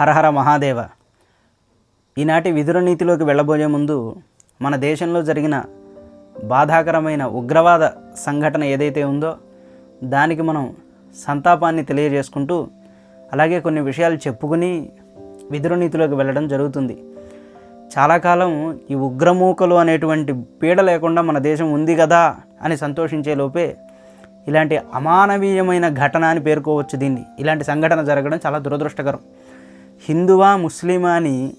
హరహర మహాదేవ. ఈనాటి విదుర నీతిలోకి వెళ్ళబోయే ముందు మన దేశంలో జరిగిన బాధాకరమైన ఉగ్రవాద సంఘటన ఏదైతే ఉందో దానికి మనం సంతాపాన్ని తెలియజేసుకుంటూ అలాగే కొన్ని విషయాలు చెప్పుకుని విదుర నీతిలోకి వెళ్ళడం జరుగుతుంది. చాలా కాలం ఈ ఉగ్రమూకలు అనేటువంటి పీడ లేకుండా మన దేశం ఉంది కదా అని సంతోషించే లోపే ఇలాంటి అమానవీయమైన ఘటన అని పేర్కోవచ్చు దీన్ని. ఇలాంటి సంఘటన జరగడం చాలా దురదృష్టకరం. హిందువా ముస్లిమా అని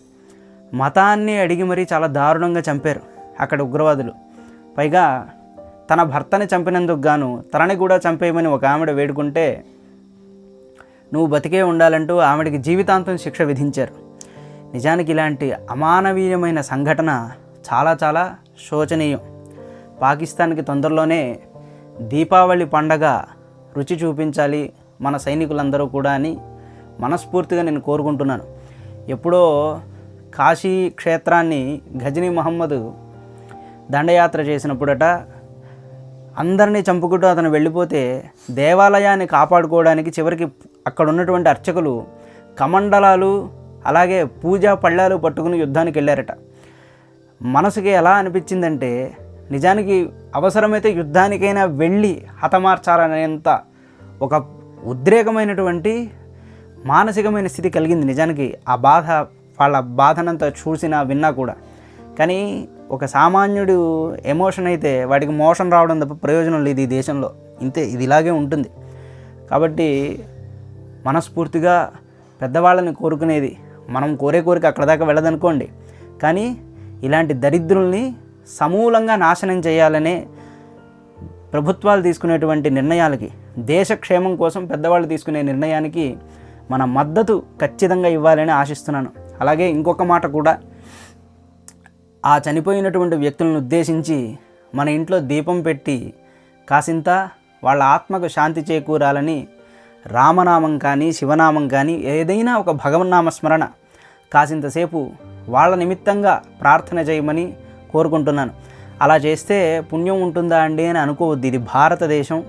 మతాన్ని అడిగి మరీ చాలా దారుణంగా చంపారు అక్కడ ఉగ్రవాదులు. పైగా తన భర్తని చంపినందుకు గాను తనని కూడా చంపేయమని ఒక ఆవిడ వేడుకుంటే నువ్వు బతికే ఉండాలంటూ ఆవిడకి జీవితాంతం శిక్ష విధించారు. నిజానికి ఇలాంటి అమానవీయమైన సంఘటన చాలా చాలా శోచనీయం. పాకిస్తాన్కి తొందరలోనే దీపావళి పండగ రుచి చూపించాలి మన సైనికులందరూ కూడా అని మనస్ఫూర్తిగా నేను కోరుకుంటున్నాను. ఎప్పుడో కాశీ క్షేత్రాన్ని గజనీ మహమ్మద్ దండయాత్ర చేసినప్పుడట అందరినీ చంపుకుంటూ అతను వెళ్ళిపోతే దేవాలయాన్ని కాపాడుకోవడానికి చివరికి అక్కడ ఉన్నటువంటి అర్చకులు కమండలాలు అలాగే పూజా పళ్ళాలు పట్టుకుని యుద్ధానికి వెళ్ళారట. మనసుకి ఎలా అనిపించిందంటే నిజానికి అవసరమైతే యుద్ధానికైనా వెళ్ళి హతమార్చాలనేంత ఒక ఉద్రేకమైనటువంటి మానసికమైన స్థితి కలిగింది నిజానికి. ఆ బాధ వాళ్ళ బాధనంతా చూసినా విన్నా కూడా. కానీ ఒక సామాన్యుడు ఎమోషన్ అయితే వాడికి మోషన్ రావడం తప్ప ప్రయోజనం లేదు ఈ దేశంలో. ఇంతే ఇది ఇలాగే ఉంటుంది. కాబట్టి మనస్ఫూర్తిగా పెద్దవాళ్ళని కోరుకునేది మనం కోరే కోరిక అక్కడ దాకా వెళ్ళదనుకోండి. కానీ ఇలాంటి దరిద్రుల్ని సమూలంగా నాశనం చేయాలనే ప్రభుత్వాలు తీసుకునేటువంటి నిర్ణయాలకి దేశ క్షేమం కోసం పెద్దవాళ్ళు తీసుకునే నిర్ణయానికి మన మద్దతు ఖచ్చితంగా ఇవ్వాలని ఆశిస్తున్నాను. అలాగే ఇంకొక మాట కూడా ఆ చనిపోయినటువంటి వ్యక్తులను ఉద్దేశించి మన ఇంట్లో దీపం పెట్టి కాసింత వాళ్ళ ఆత్మకు శాంతి చేకూరాలని రామనామం కానీ శివనామం కానీ ఏదైనా ఒక భగవన్నామ స్మరణ కాసింతసేపు వాళ్ళ నిమిత్తంగా ప్రార్థన చేయమని కోరుకుంటున్నాను. అలా చేస్తే పుణ్యం ఉంటుందా అండి అని అనుకోవద్దు. ఇది భారతదేశం.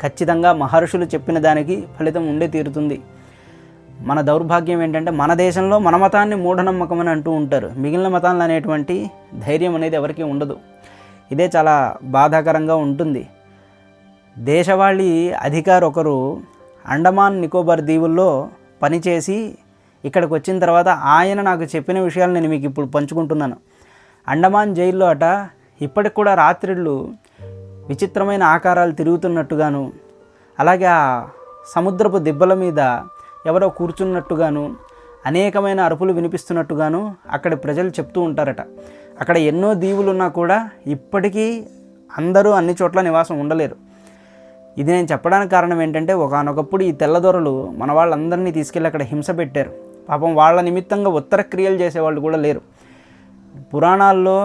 ఖచ్చితంగా మహర్షులు చెప్పిన దానికి ఫలితం ఉండే తీరుతుంది. మన దౌర్భాగ్యం ఏంటంటే మన దేశంలో మన మతాన్ని మూఢనమ్మకం అని అంటూ ఉంటారు. మిగిలిన మతాలు అనేటువంటి ధైర్యం అనేది ఎవరికీ ఉండదు. ఇదే చాలా బాధాకరంగా ఉంటుంది. దేశవాళీ అధికారి ఒకరు అండమాన్ నికోబార్ దీవుల్లో పనిచేసి ఇక్కడికి వచ్చిన తర్వాత ఆయన నాకు చెప్పిన విషయాలు నేను మీకు ఇప్పుడు పంచుకుంటున్నాను. అండమాన్ జైల్లో అట ఇప్పటికి కూడా రాత్రిళ్ళు విచిత్రమైన ఆకారాలు తిరుగుతున్నట్టుగాను అలాగే ఆ సముద్రపు దిబ్బల మీద ఎవరో కూర్చున్నట్టుగాను అనేకమైన అరుపులు వినిపిస్తున్నట్టుగాను అక్కడి ప్రజలు చెప్తూ ఉంటారట. అక్కడ ఎన్నో దీవులు ఉన్నా కూడా ఇప్పటికీ అందరూ అన్ని చోట్ల నివాసం ఉండలేరు. ఇది నేను చెప్పడానికి కారణం ఏంటంటే ఒకనొకప్పుడు ఈ తెల్లదొరలు మన వాళ్ళందరినీ తీసుకెళ్ళి అక్కడ హింస పెట్టారు. పాపం వాళ్ళ నిమిత్తంగా ఉత్తర క్రియలు చేసేవాళ్ళు కూడా లేరు. పురాణాల్లో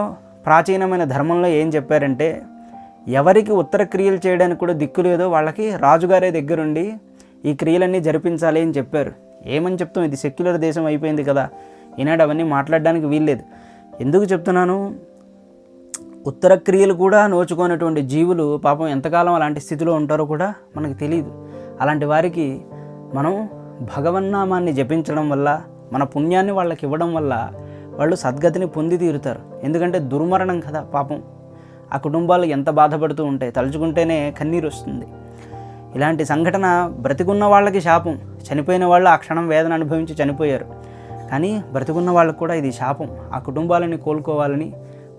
ప్రాచీనమైన ధర్మంలో ఏం చెప్పారంటే ఎవరికి ఉత్తర క్రియలు చేయడానికి కూడా దిక్కు లేదో వాళ్ళకి రాజుగారే దగ్గరుండి ఈ క్రియలన్నీ జరిపించాలి అని చెప్పారు. ఏమని చెప్తాం? ఇది సెక్యులర్ దేశం అయిపోయింది కదా. ఈనాడు అవన్నీ మాట్లాడడానికి వీల్లేదు. ఎందుకు చెప్తున్నాను? ఉత్తర క్రియలు కూడా నోచుకునేటువంటి జీవులు పాపం ఎంతకాలం అలాంటి స్థితిలో ఉంటారో కూడా మనకు తెలియదు అలాంటి వారికి మనం భగవన్నామాన్ని జపించడం వల్ల మన పుణ్యాన్ని వాళ్ళకి ఇవ్వడం వల్ల వాళ్ళు సద్గతిని పొంది తీరుతారు. ఎందుకంటే దుర్మరణం కదా పాపం. ఆ కుటుంబాలు ఎంత బాధపడుతూ ఉంటాయి. తలుచుకుంటేనే కన్నీరు వస్తుంది. ఇలాంటి సంఘటన బ్రతికున్న వాళ్ళకి శాపం. చనిపోయిన వాళ్ళు ఆ క్షణం వేదన అనుభవించి చనిపోయారు. కానీ బ్రతికున్న వాళ్ళకు కూడా ఇది శాపం. ఆ కుటుంబాలని కోలుకోవాలని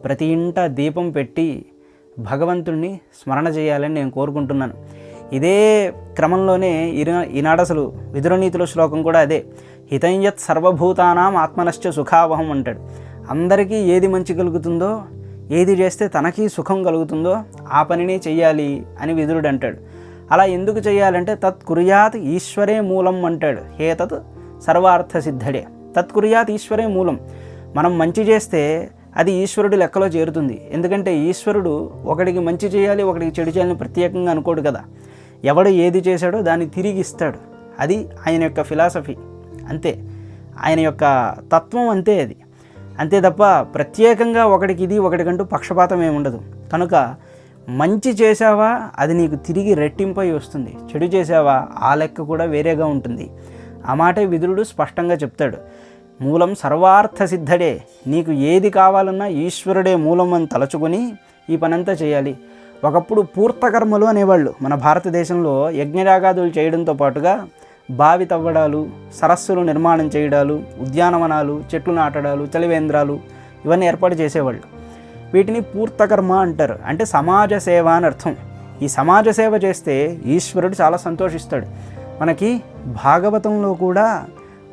ప్రతి ఇంట దీపం పెట్టి భగవంతుణ్ణి స్మరణ చేయాలని నేను కోరుకుంటున్నాను. ఇదే క్రమంలోనే ఈనా ఈనాడు అసలు విదురనీతిలో శ్లోకం కూడా అదే. హితంయత్ సర్వభూతానాం ఆత్మనశ్చ సుఖావహం అంటాడు. అందరికీ ఏది మంచి కలుగుతుందో ఏది చేస్తే తనకి సుఖం కలుగుతుందో ఆ పనిని చెయ్యాలి అని విదురుడు అంటాడు అలా ఎందుకు చేయాలంటే తత్కుర్యాత్ ఈశ్వరే మూలం అంటాడు. హే తత్ సర్వార్థ సిద్ధడే తత్కుర్యాత్ ఈశ్వరే మూలం. మనం మంచి చేస్తే అది ఈశ్వరుడి లెక్కలో చేరుతుంది. ఎందుకంటే ఈశ్వరుడు ఒకడికి మంచి చేయాలి ఒకడికి చెడు చేయాలని ప్రత్యేకంగా అనుకోడు కదా. ఎవడు ఏది చేశాడో దాన్ని తిరిగి ఇస్తాడు. అది ఆయన యొక్క ఫిలాసఫీ. అంతే. ఆయన యొక్క తత్వం అంతే అది. అంతే తప్ప ప్రత్యేకంగా ఒకడికి ఇది ఒకటికంటూ పక్షపాతం ఏమి ఉండదు కనుక మంచి చేసావా అది నీకు తిరిగి రెట్టింపై వస్తుంది. చెడు చేసావా ఆ లెక్క కూడా వేరేగా ఉంటుంది. ఆ మాటే విదురుడు స్పష్టంగా చెప్తాడు. మూలం సర్వార్థ సిద్ధడే నీకు ఏది కావాలన్నా ఈశ్వరుడే మూలం అని తలచుకొని ఈ పనంతా చేయాలి. ఒకప్పుడు పూర్తకర్మలు అనేవాళ్ళు మన భారతదేశంలో యజ్ఞయాగాదులు చేయడంతో పాటుగా బావి తవ్వడాలు సరస్సులు నిర్మాణం చేయడాలు ఉద్యానవనాలు చెట్లు నాటడాలు చలివేంద్రాలు ఇవన్నీ ఏర్పాటు చేసేవాళ్ళు. వీటిని పూర్తకర్మ అంటారు. అంటే సమాజ సేవ అని అర్థం. ఈ సమాజ సేవ చేస్తే ఈశ్వరుడు చాలా సంతోషిస్తాడు. మనకి భాగవతంలో కూడా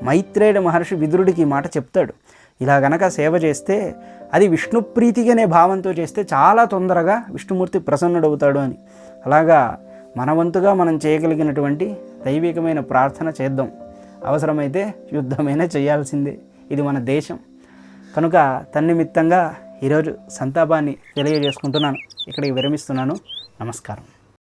మైత్రేయుడు మహర్షి విదురుడికి ఈ మాట చెప్తాడు. ఇలా గనక సేవ చేస్తే అది విష్ణుప్రీతిగానే భావంతో చేస్తే చాలా తొందరగా విష్ణుమూర్తి ప్రసన్నుడవుతాడు అని. అలాగా మనవంతుగా మనం చేయగలిగినటువంటి దైవికమైన ప్రార్థన చేద్దాం. అవసరమైతే యుద్ధమైనా చేయాల్సిందే. ఇది మన దేశం. కనుక తన్నిమిత్తంగా ఈరోజు సంతాపాన్ని తెలియజేసుకుంటున్నాను. ఇక్కడికి విరమిస్తున్నాను. నమస్కారం.